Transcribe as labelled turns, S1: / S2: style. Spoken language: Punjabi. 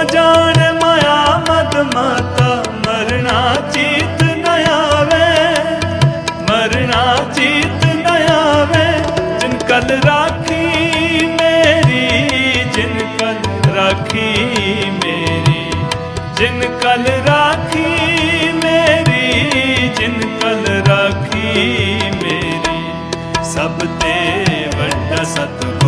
S1: ਨਾ ਜਾਣ ਮਾਇਆ ਮਦ ਮਾਤਾ, ਮਰਨਾ ਚੀਤ ਨਾ ਆਵੇ। ਮਰਨਾ ਚੀਤ ਨਾ ਆਵੇ। ਜਿਨ ਕਲ ਰਾਖੀ ਮੇਰੀ, ਜਿਨ ਕਲ ਰਾਖੀ ਮੇਰੀ। ਜਿਨ ਕਲ ਰਾਖੀ ਮੇਰੀ, ਜਿਨ ਕਲ ਰਾਖੀ ਮੇਰੀ। ਸਭ ਤੇ ਵੱਡਾ ਸਤਿ